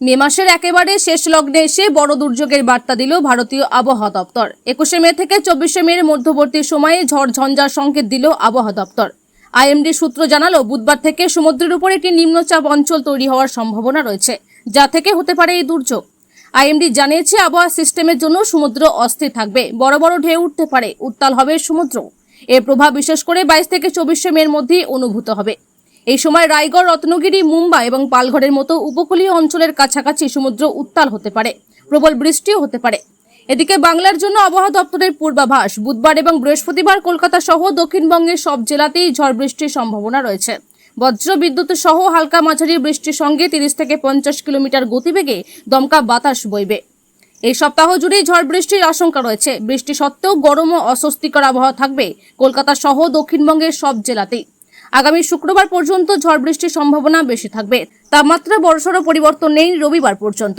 মে মাসের একেবারে শেষ লগ্নে এসে বড় দুর্যোগের বার্তা দিল ভারতীয় আবহাওয়া দপ্তর। একুশে মে থেকে চব্বিশে মের মধ্যবর্তী সময়ে ঝড় ঝঞ্ঝার সংকেত দিল আবহাওয়া দপ্তর। আইএমডি সূত্র জানালো, বুধবার থেকে সমুদ্রের উপর একটি নিম্নচাপ অঞ্চল তৈরি হওয়ার সম্ভাবনা রয়েছে, যা থেকে হতে পারে এই দুর্যোগ। আইএমডি জানিয়েছে, আবহাওয়া সিস্টেমের জন্য সমুদ্র অস্থির থাকবে, বড় বড় ঢেউ উঠতে পারে, উত্তাল হবে সমুদ্র এর প্রভাব বিশেষ করে বাইশ থেকে চব্বিশে মের মধ্যেই অনুভূত হবে। এই সময় রায়গড়, রত্নগিরি, মুম্বাই এবং পালঘরের মতো উপকূলীয় অঞ্চলের কাছাকাছি সমুদ্র উত্তাল হতে পারে, প্রবল বৃষ্টিও হতে পারে। এদিকে বাংলার জন্য আবহাওয়া দপ্তরের পূর্বাভাস, বুধবার এবং বৃহস্পতিবার কলকাতা সহ দক্ষিণবঙ্গের সব জেলাতেই ঝড় বৃষ্টির সম্ভাবনা রয়েছে। বজ্র বিদ্যুৎ সহ হালকা মাঝারি বৃষ্টির সঙ্গে তিরিশ থেকে পঞ্চাশ কিলোমিটার গতিবেগে দমকা বাতাস বইবে। এই সপ্তাহ জুড়েই ঝড় বৃষ্টির আশঙ্কা রয়েছে। বৃষ্টি সত্ত্বেও গরম ও অস্বস্তিকর আবহাওয়া থাকবে কলকাতা সহ দক্ষিণবঙ্গের সব জেলাতেই। আগামী শুক্রবার পর্যন্ত ঝড় বৃষ্টির সম্ভাবনা বেশি থাকবে। তাপমাত্রা বড়সড় পরিবর্তন নেই রবিবার পর্যন্ত।